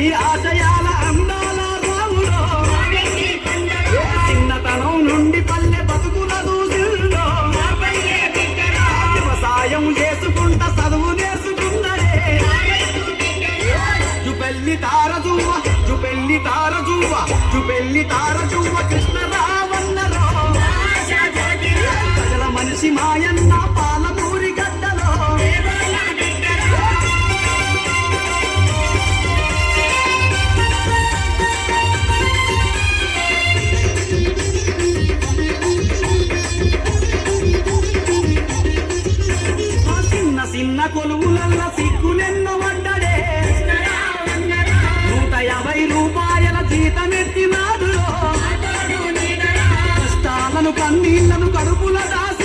తండ్రి ఆశయాల అందాల రావులో చిన్నతనం నుండి పల్లె బతుకుల దూసిల్లో వ్యవసాయం చేసుకుంట చదువు నేర్చుకున్నదే. జుపెల్లి తార జువ్వ జుపెల్లి తార జువ్వ జుపెల్లి తార జువ్వ కృష్ణ రావన్నరో ప్రజల మనిషి మాయన్న పాలము చిన్న కొలువులల్ల సిగ్గులెన్న వడ్డడే నూట యాభై రూపాయల జీతమెత్తినాడులో కష్టాలను కన్నీళ్ళను కడుపుల దాసి